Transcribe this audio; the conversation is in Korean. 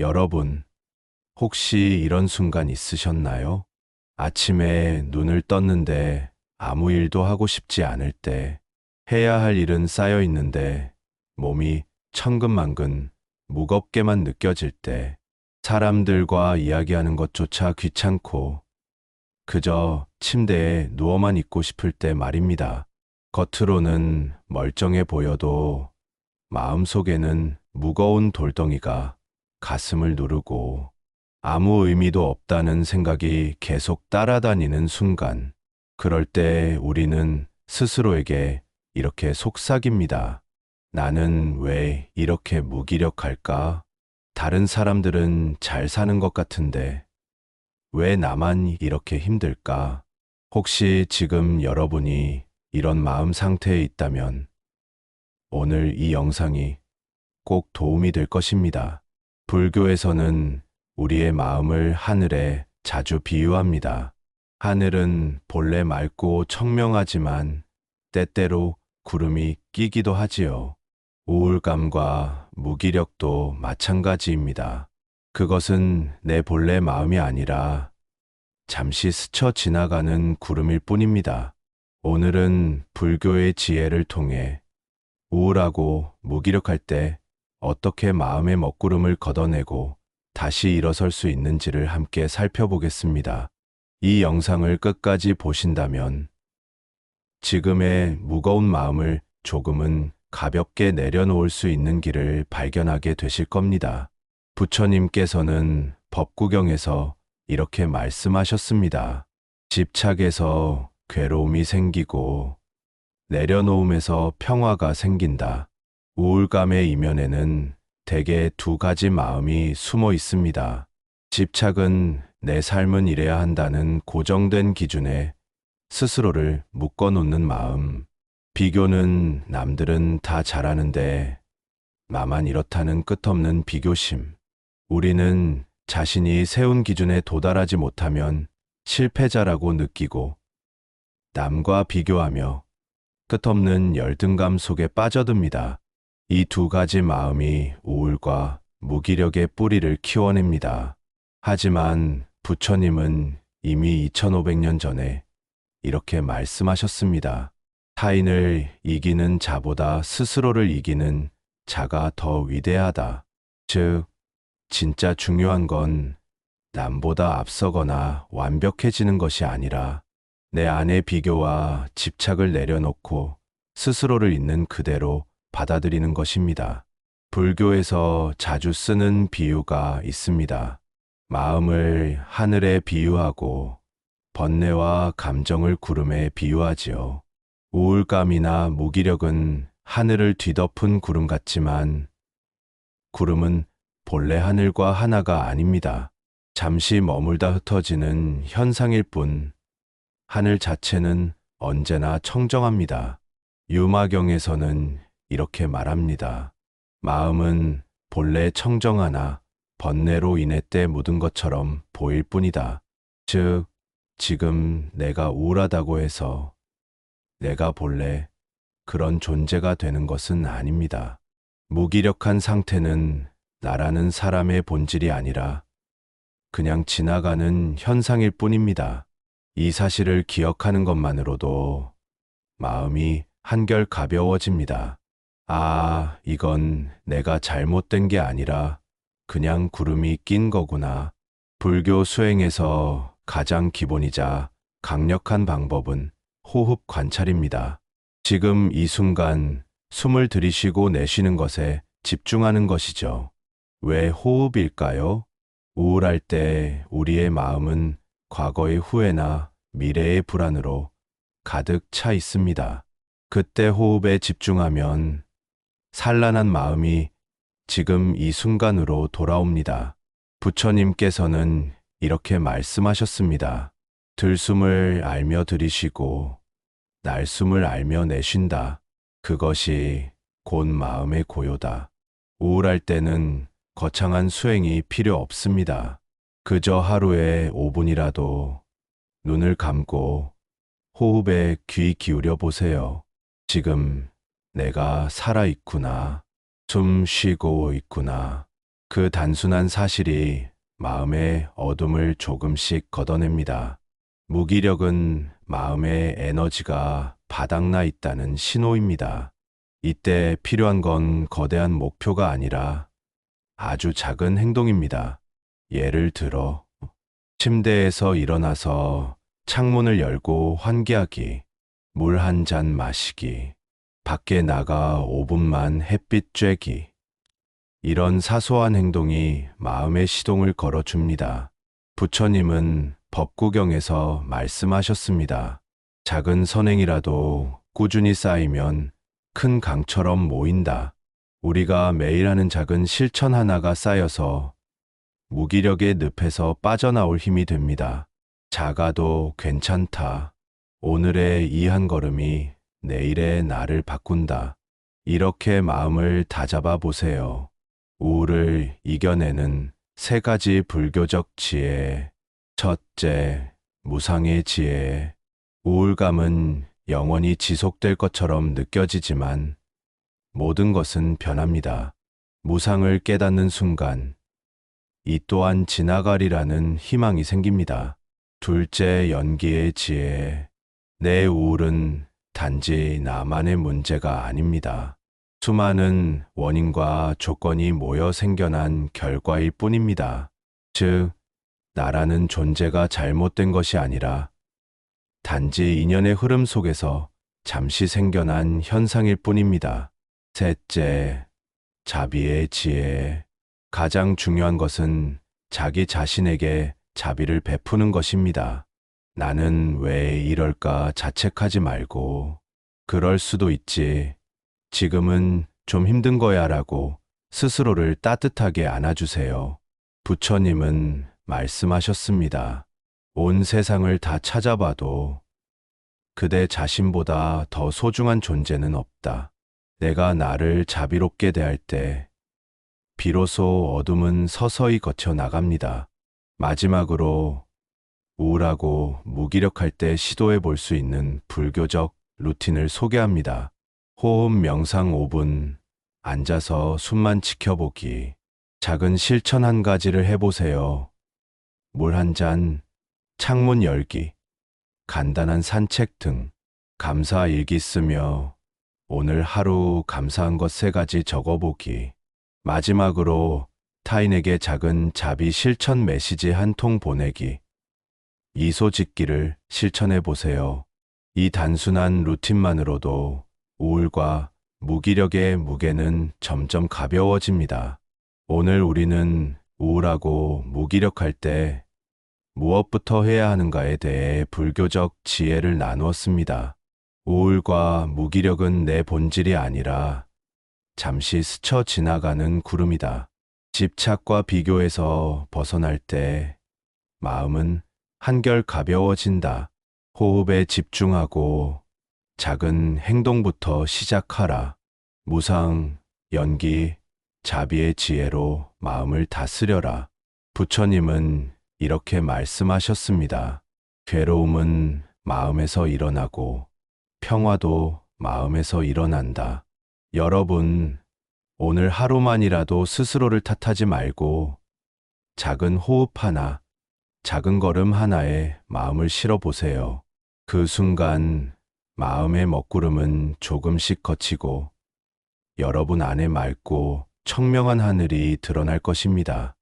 여러분, 혹시 이런 순간 있으셨나요? 아침에 눈을 떴는데 아무 일도 하고 싶지 않을 때, 해야 할 일은 쌓여 있는데 몸이 천근만근 무겁게만 느껴질 때, 사람들과 이야기하는 것조차 귀찮고 그저 침대에 누워만 있고 싶을 때 말입니다. 겉으로는 멀쩡해 보여도 마음속에는 무거운 돌덩이가 가슴을 누르고 아무 의미도 없다는 생각이 계속 따라다니는 순간, 그럴 때 우리는 스스로에게 이렇게 속삭입니다. 나는 왜 이렇게 무기력할까? 다른 사람들은 잘 사는 것 같은데 왜 나만 이렇게 힘들까? 혹시 지금 여러분이 이런 마음 상태에 있다면 오늘 이 영상이 꼭 도움이 될 것입니다. 불교에서는 우리의 마음을 하늘에 자주 비유합니다. 하늘은 본래 맑고 청명하지만 때때로 구름이 끼기도 하지요. 우울감과 무기력도 마찬가지입니다. 그것은 내 본래 마음이 아니라 잠시 스쳐 지나가는 구름일 뿐입니다. 오늘은 불교의 지혜를 통해 우울하고 무기력할 때 어떻게 마음의 먹구름을 걷어내고 다시 일어설 수 있는지를 함께 살펴보겠습니다. 이 영상을 끝까지 보신다면 지금의 무거운 마음을 조금은 가볍게 내려놓을 수 있는 길을 발견하게 되실 겁니다. 부처님께서는 법구경에서 이렇게 말씀하셨습니다. 집착에서 괴로움이 생기고 내려놓음에서 평화가 생긴다. 우울감의 이면에는 대개 두 가지 마음이 숨어 있습니다. 집착은 내 삶은 이래야 한다는 고정된 기준에 스스로를 묶어 놓는 마음. 비교는 남들은 다 잘하는데 나만 이렇다는 끝없는 비교심. 우리는 자신이 세운 기준에 도달하지 못하면 실패자라고 느끼고 남과 비교하며 끝없는 열등감 속에 빠져듭니다. 이 두 가지 마음이 우울과 무기력의 뿌리를 키워냅니다. 하지만 부처님은 이미 2500년 전에 이렇게 말씀하셨습니다. 타인을 이기는 자보다 스스로를 이기는 자가 더 위대하다. 즉, 진짜 중요한 건 남보다 앞서거나 완벽해지는 것이 아니라 내 안의 비교와 집착을 내려놓고 스스로를 있는 그대로 받아들이는 것입니다. 불교에서 자주 쓰는 비유가 있습니다. 마음을 하늘에 비유하고 번뇌와 감정을 구름에 비유하지요. 우울감이나 무기력은 하늘을 뒤덮은 구름 같지만 구름은 본래 하늘과 하나가 아닙니다. 잠시 머물다 흩어지는 현상일 뿐 하늘 자체는 언제나 청정합니다. 유마경에서는 이렇게 말합니다. 마음은 본래 청정하나 번뇌로 인해 때 묻은 것처럼 보일 뿐이다. 즉, 지금 내가 우울하다고 해서 내가 본래 그런 존재가 되는 것은 아닙니다. 무기력한 상태는 나라는 사람의 본질이 아니라 그냥 지나가는 현상일 뿐입니다. 이 사실을 기억하는 것만으로도 마음이 한결 가벼워집니다. 아, 이건 내가 잘못된 게 아니라 그냥 구름이 낀 거구나. 불교 수행에서 가장 기본이자 강력한 방법은 호흡 관찰입니다. 지금 이 순간 숨을 들이쉬고 내쉬는 것에 집중하는 것이죠. 왜 호흡일까요? 우울할 때 우리의 마음은 과거의 후회나 미래의 불안으로 가득 차 있습니다. 그때 호흡에 집중하면 산란한 마음이 지금 이 순간으로 돌아옵니다. 부처님께서는 이렇게 말씀하셨습니다. 들숨을 알며 들이쉬고 날숨을 알며 내쉰다. 그것이 곧 마음의 고요다. 우울할 때는 거창한 수행이 필요 없습니다. 그저 하루에 5분이라도 눈을 감고 호흡에 귀 기울여 보세요. 지금 내가 살아 있구나. 숨 쉬고 있구나. 그 단순한 사실이 마음의 어둠을 조금씩 걷어냅니다. 무기력은 마음의 에너지가 바닥나 있다는 신호입니다. 이때 필요한 건 거대한 목표가 아니라 아주 작은 행동입니다. 예를 들어, 침대에서 일어나서 창문을 열고 환기하기, 물 한 잔 마시기, 밖에 나가 5분만 햇빛 쬐기. 이런 사소한 행동이 마음의 시동을 걸어줍니다. 부처님은 법구경에서 말씀하셨습니다. 작은 선행이라도 꾸준히 쌓이면 큰 강처럼 모인다. 우리가 매일 하는 작은 실천 하나가 쌓여서 무기력의 늪에서 빠져나올 힘이 됩니다. 작아도 괜찮다. 오늘의 이 한 걸음이 내일의 나를 바꾼다. 이렇게 마음을 다잡아 보세요. 우울을 이겨내는 세 가지 불교적 지혜. 첫째, 무상의 지혜. 우울감은 영원히 지속될 것처럼 느껴지지만 모든 것은 변합니다. 무상을 깨닫는 순간 이 또한 지나가리라는 희망이 생깁니다. 둘째, 연기의 지혜. 내 우울은 단지 나만의 문제가 아닙니다. 수많은 원인과 조건이 모여 생겨난 결과일 뿐입니다. 즉, 나라는 존재가 잘못된 것이 아니라 단지 인연의 흐름 속에서 잠시 생겨난 현상일 뿐입니다. 셋째, 자비의 지혜. 가장 중요한 것은 자기 자신에게 자비를 베푸는 것입니다. 나는 왜 이럴까 자책하지 말고, 그럴 수도 있지. 지금은 좀 힘든 거야 라고 스스로를 따뜻하게 안아주세요. 부처님은 말씀하셨습니다. 온 세상을 다 찾아봐도 그대 자신보다 더 소중한 존재는 없다. 내가 나를 자비롭게 대할 때 비로소 어둠은 서서히 거쳐 나갑니다. 마지막으로 우울하고 무기력할 때 시도해 볼 수 있는 불교적 루틴을 소개합니다. 호흡 명상 5분, 앉아서 숨만 지켜보기. 작은 실천 한 가지를 해보세요. 물 한 잔, 창문 열기, 간단한 산책 등 감사 일기 쓰며 오늘 하루 감사한 것 세 가지 적어보기. 마지막으로 타인에게 작은 자비 실천 메시지 한 통 보내기. 미소 짓기를 실천해 보세요. 이 단순한 루틴만으로도 우울과 무기력의 무게는 점점 가벼워집니다. 오늘 우리는 우울하고 무기력할 때 무엇부터 해야 하는가에 대해 불교적 지혜를 나누었습니다. 우울과 무기력은 내 본질이 아니라 잠시 스쳐 지나가는 구름이다. 집착과 비교에서 벗어날 때 마음은 한결 가벼워진다. 호흡에 집중하고 작은 행동부터 시작하라. 무상, 연기, 자비의 지혜로 마음을 다스려라. 부처님은 이렇게 말씀하셨습니다. 괴로움은 마음에서 일어나고 평화도 마음에서 일어난다. 여러분, 오늘 하루만이라도 스스로를 탓하지 말고 작은 호흡 하나, 작은 걸음 하나에 마음을 실어 보세요. 그 순간 마음의 먹구름은 조금씩 거치고 여러분 안에 맑고 청명한 하늘이 드러날 것입니다.